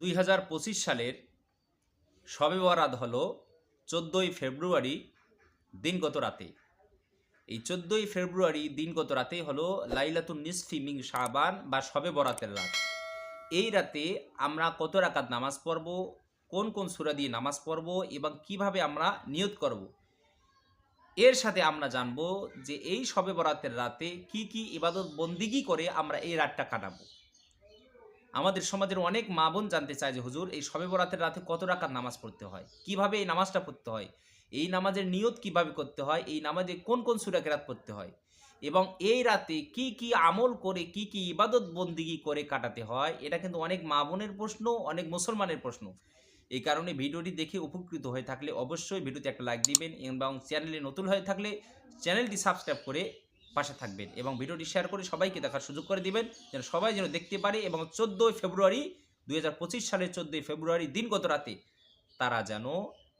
দুই হাজার পঁচিশ সালের শবে বরাত হল চোদ্দোই ফেব্রুয়ারি দিনগত রাতে। এই চোদ্দোই ফেব্রুয়ারি দিনগত রাতে হলো লাইলাতুন নিসফি মিং শাবান বা শবে বরাতের রাত। এই রাতে আমরা কত রাকাত নামাজ পড়ব, কোন কোন সূরা দিয়ে নামাজ পড়ব এবং কীভাবে আমরা নিয়ত করব, এর সাথে আমরা জানব যে এই শবে বরাতের রাতে কি কি ইবাদত বন্দিগি করে আমরা এই রাতটা কাটাবো। আমাদের সমাজের অনেক মা বোন জানতে চায় যে, হুজুর, এই শবে বরাতের রাতে কত রাকাত নামাজ পড়তে হয়? কীভাবে এই নামাজটা পড়তে হয়? এই নামাজের নিয়ত কীভাবে করতে হয়? এই নামাজে কোন কোন সুরা কেরাত পড়তে হয়? এবং এই রাতে কি কি আমল করে, কি কি ইবাদত বন্দিগি করে কাটাতে হয়, এটা কিন্তু অনেক মা বোনের প্রশ্ন, অনেক মুসলমানের প্রশ্ন। এই কারণে ভিডিওটি দেখে উপকৃত হয়ে থাকলে অবশ্যই ভিডিওতে একটা লাইক দিবেন এবং চ্যানেলে নতুন হয়ে থাকলে চ্যানেলটি সাবস্ক্রাইব করে পাশে থাকবেন এবং ভিডিওটি শেয়ার করে সবাইকে দেখার সুযোগ করে দিবেন, যেন সবাই যেন দেখতে পারে এবং চোদ্দোই ফেব্রুয়ারি দুই হাজার পঁচিশ সালের চোদ্দোই ফেব্রুয়ারি দিনগত রাতে তারা যেন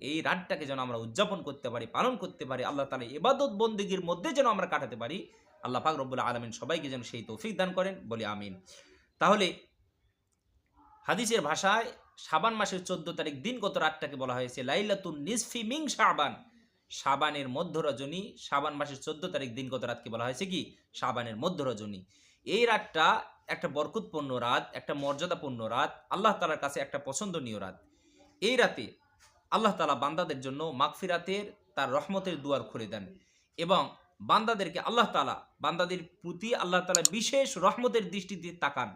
এই রাতটাকে যেন আমরা উদযাপন করতে পারি, পালন করতে পারি, আল্লাহ তালা এবাদত বন্দিগির মধ্যে যেন আমরা কাটাতে পারি। আল্লাহ পাক রব্বুল আলমিন সবাইকে যেন সেই তৌফিক দান করেন, বলি আমিন। তাহলে হাদিসের ভাষায় সাবান মাসের চোদ্দ তারিখ দিনগত রাতটাকে বলা হয়েছে, লাইলাতুন নিসফি মিং সাবান সাবানের মধ্য রজনী সাবান মাসের চোদ্দ তারিখ দিনগত রাতকে বলা হয়েছে কি? সাবানের মধ্য রজনী এই রাতটা একটা বরকতপূর্ণ রাত, একটা মর্যাদাপূর্ণ রাত, আল্লাহ তালার কাছে একটা পছন্দনীয় রাত। এই রাতে আল্লাহ তালা বান্দাদের জন্য মাগফিরাতের, তার রহমতের দুয়ার খুলে দেন এবং বান্দাদেরকে আল্লাহ তালা বান্দাদের প্রতি আল্লাহ তালা বিশেষ রহমতের দৃষ্টিতে তাকান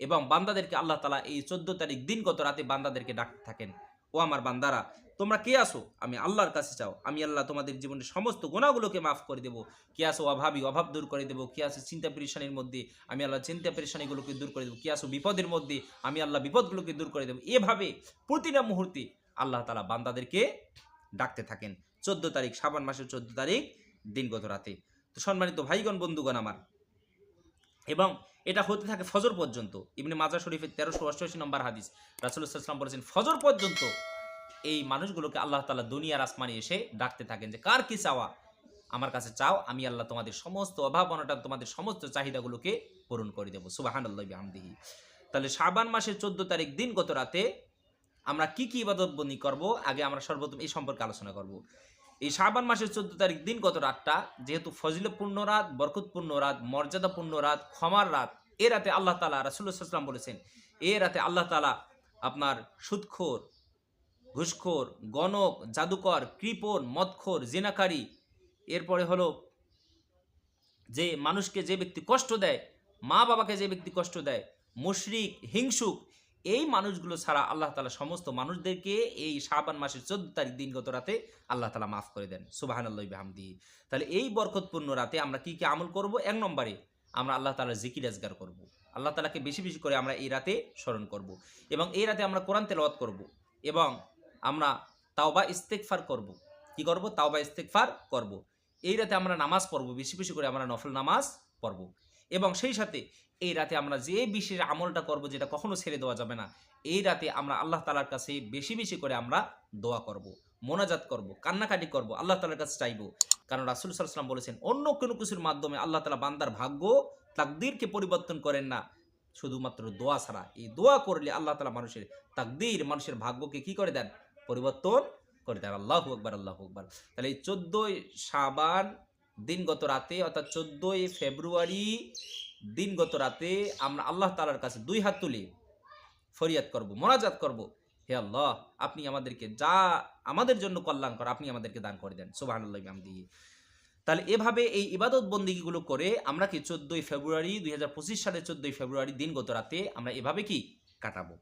এবং বান্দাদেরকে আল্লাহ তালা এই চোদ্দ তারিখ দিনগত রাতে বান্দাদেরকে ডাকতে থাকেন। ও আমার বান্দারা, তোমরা কে আসো আমি আল্লাহর কাছে চাও। আমি আল্লাহ তোমাদের জীবনের সমস্ত গুণাগুলোকে মাফ করে দেবো। কে আসো অভাবী, অভাব দূর করে দেবো। কে আসো চিন্তা পেরেশানির মধ্যে, আমি আল্লাহ চিন্তা পেরেশানিগুলোকে দূর করে দেবো। কে আসো বিপদের মধ্যে, আমি আল্লাহ বিপদগুলোকে দূর করে দেবো। এভাবে প্রতিটা মুহূর্তে আল্লাহ তালা বান্দাদেরকে ডাকতে থাকেন। চোদ্দ তারিখ সাবান মাসের চোদ্দ তারিখ, দিনগত রাতে। তো সম্মানিত ভাইগণ, বন্ধুগণ আমার এবং এটা হতে থাকে ফজর পর্যন্ত। ইবনে মাজা শরীফের তেরোশো অষ্টআশি নম্বর হাদিস। রাসুল্লাহাম বলেছেন, ফজর পর্যন্ত এই মানুষগুলোকে আল্লাহ তালা দুনিয়ার আসমানে এসে ডাকতে থাকেন যে, কার কি চাওয়া? আমার কাছে চাও, আমি আল্লাহ তোমাদের সমস্ত অভাব অনটন, তোমাদের সমস্ত চাহিদাগুলোকে পূরণ করে দেবো। সুবাহান আল্লাহ আমদিহি তাহলে শাবান মাসের চোদ্দ তারিখ দিন গত রাতে আমরা কি কি ইবাদত বন্দি করব? আগে আমরা সর্বপ্রথম এই সম্পর্কে আলোচনা করব। এই শাবান মাসের চোদ্দ তারিখ দিন গত রাতটা, যেহেতু ফজিলপূর্ণ রাত, বরকতপূর্ণ রাত, মর্যাদাপূর্ণ রাত, ক্ষমার রাত, এ রাতে আল্লাহ তালা রাসুল্লাহাম বলেছেন, এ রাতে আল্লাহ তালা আপনার সুদখোর, ঘুষখোর, গণক, জাদুকর, কৃপণ, মদখোর, জিনাকারী, এরপরে হলো যে মানুষকে যে ব্যক্তি কষ্ট দেয় মা বাবাকে যে ব্যক্তি কষ্ট দেয়, মুশরিক, হিংসুক এই মানুষগুলো ছাড়া আল্লাহ তালা সমস্ত মানুষদেরকে এই শাবান মাসের চোদ্দ তারিখ দিনগত রাতে আল্লাহ তালা মাফ করে দেন সুবাহান আল্লাহ হামদি তাহলে এই বরকতপূর্ণ রাতে আমরা কি কি আমল করব এক নম্বরে আমরা আল্লাহ তালার জিকির আজগার করব। আল্লাহ তালাকে বেশি বেশি করে আমরা এই রাতে স্মরণ করব। এবং এই রাতে আমরা কোরআন তেলাওয়াত করব। এবং আমরা তাওবা ইস্তেকফার করব। কি করব তাওবা ইস্তেকফার করব। এই রাতে আমরা নামাজ পড়ব, বেশি বেশি করে আমরা নফল নামাজ পড়ব এবং সেই সাথে এই রাতে আমরা যে বিশেষ আমলটা করব যেটা কখনো ছেড়ে দেওয়া যাবে না, এই রাতে আমরা আল্লাহ তালার কাছে বেশি বেশি করে আমরা দোয়া করব। মোনাজাত করব, কান্নাকাটি করব, আল্লাহ তালার কাছে চাইব। কারণ রাসুল সাল্লাম বলেছেন, অন্য কোনো কিছুর মাধ্যমে আল্লাহ তালা বান্দার ভাগ্য তাকদিরকে পরিবর্তন করেন না। শুধুমাত্র দোয়া ছাড়া, এই দোয়া করলে আল্লাহ তালা মানুষের তাকদির, মানুষের ভাগ্যকে কি করে দেন? পরিবর্তন করে দেন। আল্লাহ আকবর আল্লাহ আকবর। তাহলে এই চোদ্দোই সাবান দিনগত রাতে, অর্থাৎ চোদ্দোই ফেব্রুয়ারি দিনগত রাতে আমরা আল্লাহ তালার কাছে দুই হাত তুলি ফরিয়াদ করব, মোনাজাত করব। হে আল্লাহ, আপনি আমাদেরকে যা আমাদের জন্য কল্যাণ কর, আপনি আমাদেরকে দান করে দেন। সুবাহ দিয়ে তাহলে এভাবে এই ইবাদত বন্দিগুলো করে আমরা কি চোদ্দোই ফেব্রুয়ারি দুই হাজার পঁচিশ সালের চোদ্দোই ফেব্রুয়ারি দিনগত রাতে আমরা এভাবে কি কাটাবো?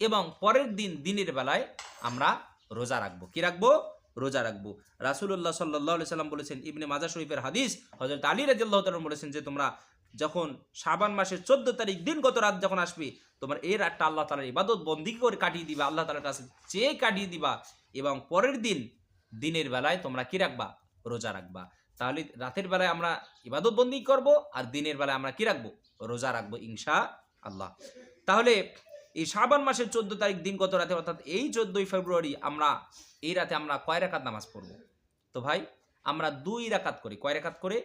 এবং পরের দিন দিনের বেলায় আমরা রোজা রাখব। কি রাখব? রোজা রাখব। রাসুল্লাহ সাল্লাহ সাল্লাম বলেছেন, ইবনে মাজা শরীফের হাদিস হজরত আলী রাজিল্লাহ তালন বলেছেন যে, তোমরা যখন শাবান মাসের চোদ্দ তারিখ দিন গত রাত যখন আসবে, তোমার এই রাতটা আল্লাহ তালার ইবাদত বন্দি করে কাটিয়ে দিবা, আল্লাহ তালার কাছে চেয়ে কাটিয়ে দিবা এবং পরের দিন দিনের বেলায় তোমরা কি রাখবা? রোজা রাখবা। তাহলে রাতের বেলায় আমরা ইবাদত বন্দি করব আর দিনের বেলায় আমরা কি রাখব? রোজা রাখব ইনশা আল্লাহ তাহলে এই শাবান মাসের চোদ্দ তারিখ দিন গত রাতে, অর্থাৎ এই চোদ্দই ফেব্রুয়ারি আমরা, এই রাতে আমরা কয় রাকাত নামাজ পড়ব? তো ভাই, আমরা দুই রাকাত করি। কয় রাকাত করে?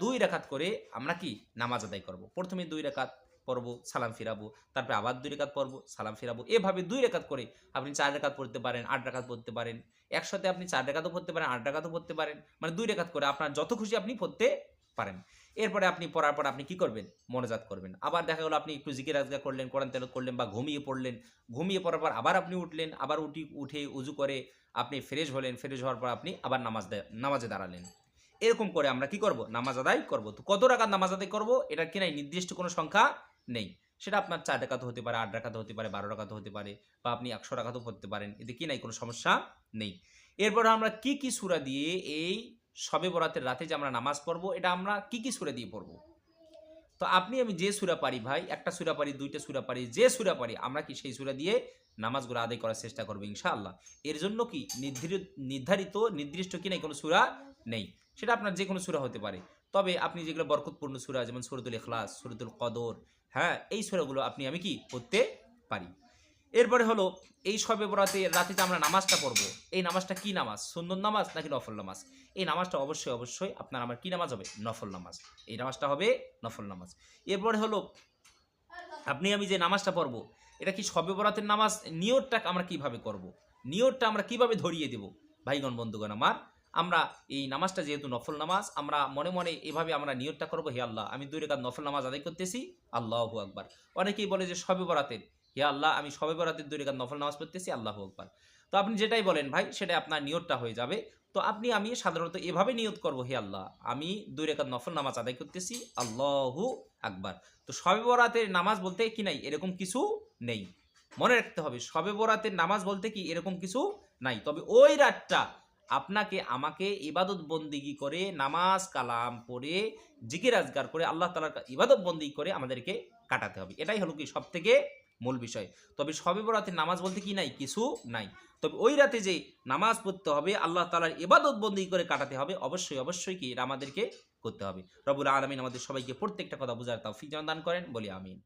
দুই রাকাত করে আমরা কি? নামাজ আদায় করব। প্রথমে দুই রাকাত পড়ব, সালাম ফিরাবো, তারপরে আবার দুই রেখাত পড়ব, সালাম ফিরাবো। এভাবে দুই রেখাত করে আপনি চার রেখাত পড়তে পারেন, আট রেখাত পড়তে পারেন। একসাথে আপনি চার রেখাতও পড়তে পারেন, আট রেখাতও পড়তে পারেন। মানে দুই রেখাত করে আপনার যত খুশি আপনি পড়তে পারেন। এরপরে আপনি পড়ার পর আপনি কি করবেন? মনোজাত করবেন। আবার দেখা গেলো আপনি একটু জিকির আজগা করলেন, কোরআন তেল করলেন বা ঘুমিয়ে পড়লেন। ঘুমিয়ে পড়ার পর আবার আপনি উঠলেন, আবার উঠি, উঠে উজু করে আপনি ফ্রেশ হলেন, ফ্রেশ হওয়ার পর আপনি আবার নামাজ নামাজে দাঁড়ালেন। এরকম করে আমরা কি করব? নামাজ আদায় করব। তো কত রাকাত নামাজ আদায় করব? এটা কি নাই? নির্দিষ্ট কোনো সংখ্যা নেই। সেটা আপনার চার টাকাত হতে পারে, আট টাকাতে হতে পারে, বারো টাকাতে হতে পারে বা আপনি একশো টাকাতেও পড়তে পারেন। এতে কি নাই? কোনো সমস্যা নেই। এরপর আমরা কি কি সূরা দিয়ে এই সবে বরাতের রাতে যে আমরা নামাজ পড়ব, এটা আমরা কি কি সূরা দিয়ে পড়ব? তো আপনি আমি যে সুরা পারি ভাই, একটা সুরা পারি, দুইটা সুরা পারি, যে সুরা পারি, আমরা কি সেই সুরা দিয়ে নামাজগুলো আদায় করার চেষ্টা করব ইনশাআল্লাহ। এর জন্য কি নির্ধারিত, নির্দিষ্ট কি নাই কোনো সুরা নেই। সেটা আপনার যে কোনো সুরা হতে পারে। তবে আপনি যেগুলো বরকতপূর্ণ সুরা, যেমন সুরতুল ইখলাস, সুরতুল কদর হ্যাঁ এই সুরাগুলো আপনি আমি কি পড়তে পারি? এরপরে হলো, এই সবে বরাতে রাতে যে আমরা নামাজটা পড়ব, এই নামাজটা কি নামাজ? সুন্দর নামাজ নাকি নফল নামাজ? এই নামাজটা অবশ্যই অবশ্যই আপনার আমার কি নামাজ হবে? নফল নামাজ। এই নামাজটা হবে নফল নামাজ। এরপরে হলো, আপনি আমি যে নামাজটা পড়ব, এটা কি সবে বরাতের নামাজ? নিয়তটা আমরা কীভাবে করব। নিয়তটা আমরা কীভাবে ধরিয়ে দেব? ভাইগণ, বন্ধুগণ আমার, আমরা এই নামাজটা যেহেতু নফল নামাজ, আমরা মনে মনে এভাবে আমরা নিয়তটা করব, হে আল্লাহ, আমি দুই রেখাত নফল নামাজ আদায় করতেছি, আল্লাহু আকবার। অনেকেই বলে যে সবে বরাতের হে আল্লাহ, আমি সবে বরাতের দুই রেখাত নফল নামাজ পড়তেছি, আল্লাহ আকবার। তো আপনি যেটাই বলেন ভাই সেটা আপনার নিয়তটা হয়ে যাবে। তো আপনি, আমি সাধারণত এভাবে নিয়ত করব, হে আল্লাহ, আমি দুই রেখাত নফল নামাজ আদায় করতেছি, আল্লাহু আকবার। তো সবে বরাতের নামাজ বলতে কি নাই? এরকম কিছু নেই। মনে রাখতে হবে, সবে বরাতের নামাজ বলতে কি এরকম কিছু নাই। তবে ওই রাতটা আপনাকে, আমাকে ইবাদত বন্দিগি করে, নামাজ কালাম পড়ে, জিকির আজগার করে আল্লাহ তালার ইবাদত বন্দিগি করে আমাদেরকে কাটাতে হবে। এটাই হলো কি সব থেকে মূল বিষয়। তবে সবে বরাতের নামাজ বলতে কি নাই? কিছু নাই। তবে ওই রাতে যে নামাজ পড়তে হবে, আল্লাহ তালার ইবাদত বন্দি করে কাটাতে হবে, অবশ্যই অবশ্যই কি? আমাদেরকে করতে হবে। রবুল আলমিন আমাদের সবাইকে প্রত্যেকটা কথা বোঝার তাও দান করেন। বলি আমিন।